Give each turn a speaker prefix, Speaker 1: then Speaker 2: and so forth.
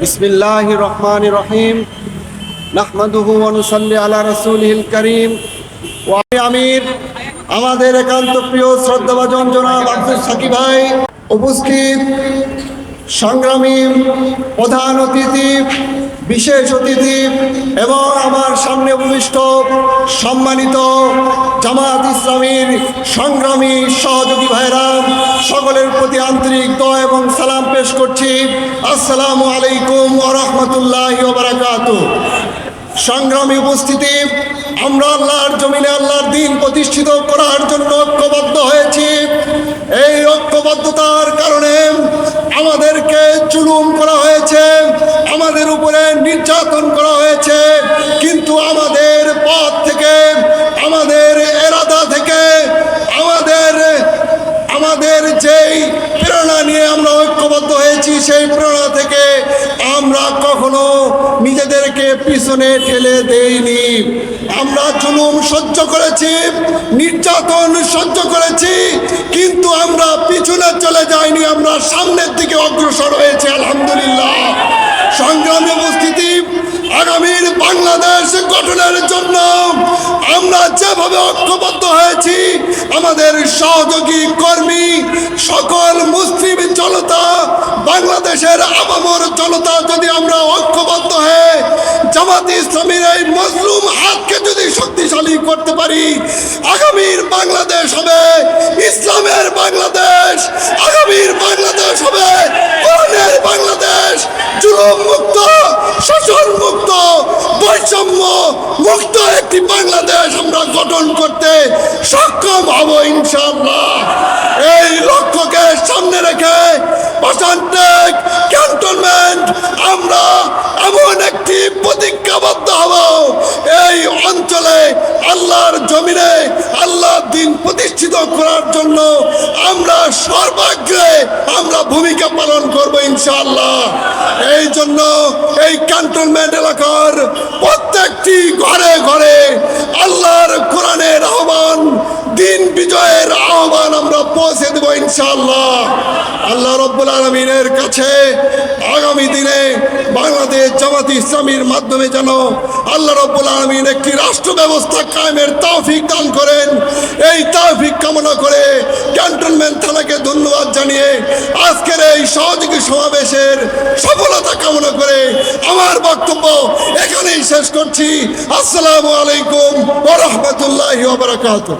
Speaker 1: বিসমিল্লাহ রহমান রহিম নাহমাদুহু অনুসল্লি আলা রসুলহিল করিম। ওয়াই আমির, আমাদের একান্ত প্রিয় শ্রদ্ধাভাজন জনাব আব্দুল ভাই উপস্থিত। সংগ্রামী প্রধান অতিথি বিশেষ অতিথি এবং আমার সামনে উপবিষ্ট সম্মানিত জামাত ইসলামীর সংগ্রামী সহযোগী ভাইরা, সকলের প্রতি আন্তরিক দয় এবং সালাম পেশ করছি। আসসালামু আলাইকুম ওরহমতুল্লাহ বারাকাত সংগ্রামী উপস্থিতি, আমরা আল্লাহর জমিনে আল্লাহর দিন প্রতিষ্ঠিত করার জন্য ঐক্যবদ্ধ হয়েছি। এই ঐক্যবদ্ধতার নির্যাতন করা হয়েছে, কিন্তু আমাদের পথ থেকে, আমাদের এরাদা থেকে, আমাদের আমাদের যেই প্রেরণা নিয়ে আমরা ঐক্যবদ্ধ হয়েছি, সেই প্রেরণা থেকে আমরা কখনো নিজেদেরকে পিছনে ঠেলে দেইনি। আমরা জুলুম সহ্য করেছি, নির্যাতন সহ্য করেছি, কিন্তু আমরা পিছনে চলে যাইনি, আমরা সামনের দিকে অগ্রসর হয়েছে, আলহামদুলিল্লাহ। সংগ্রামী উপস্থিতি আগামীর বাংলাদেশ গঠনের জন্য আমরা যেভাবে ঐক্যবদ্ধ হয়েছি, আমাদের সহযোগী কর্মী, সকল মুসলিম জনতা, বাংলাদেশের আবামর জনতা যদি আমরা ঐক্যবদ্ধ হয়ে জামাত ইসলামীর এই মজলুম হাতকে যদি শক্তিশালী করতে পারি, আগামীর বাংলাদেশ হবে ইসলামের বাংলাদেশ, আগামীর বাংলাদেশ হবে মুক্ত শোষণ মুক্ত, বৈষম্য মুক্ত একটি বাংলাদেশ আমরা গঠন করতে সক্ষম হব ইনশাল্লাহ এই লক্ষ্যকে সামনে রেখে বাসান্টেক ক্যান্টনমেন্ট আমরা এমন একটি প্রতিজ্ঞাবদ্ধ হব। এই অঞ্চলে আল্লাহর জমিনে আল্লাহ দিন প্রতিষ্ঠিত করার জন্য আমরা সর্বাগ্রে আমরা ভূমিকা পালন করব ইনশাআল্লাহ। এই জন্য এই ক্যান্টনমেন্ট এলাকার প্রত্যেকটি ঘরে ঘরে আল্লাহর কোরআনের আহ্বান, দিন বিজয়ের আহ্বান আমরা পৌঁছে দেব ইনশাআল্লাহ। আল্লাহ রব্বুল আলমিনের কাছে আগামী দিনে বাংলাদেশ জামাত ইসলামীর মাধ্যমে যেন আল্লাহ রব্বুল আলমিন একটি রাষ্ট্র ব্যবস্থা কায়েমের তৌফিক দান করেন। এই তৌফিক কামনা করে ক্যান্টনমেন্ট থানাকে ধন্যবাদ জানিয়ে আজকের এই সহযোগী সমাবেশের সফলতা কামনা করে আমার বক্তব্য এখানেই শেষ করছি। আসসালামু আলাইকুম ওরহমতুল্লাহ বারাকাতুহ।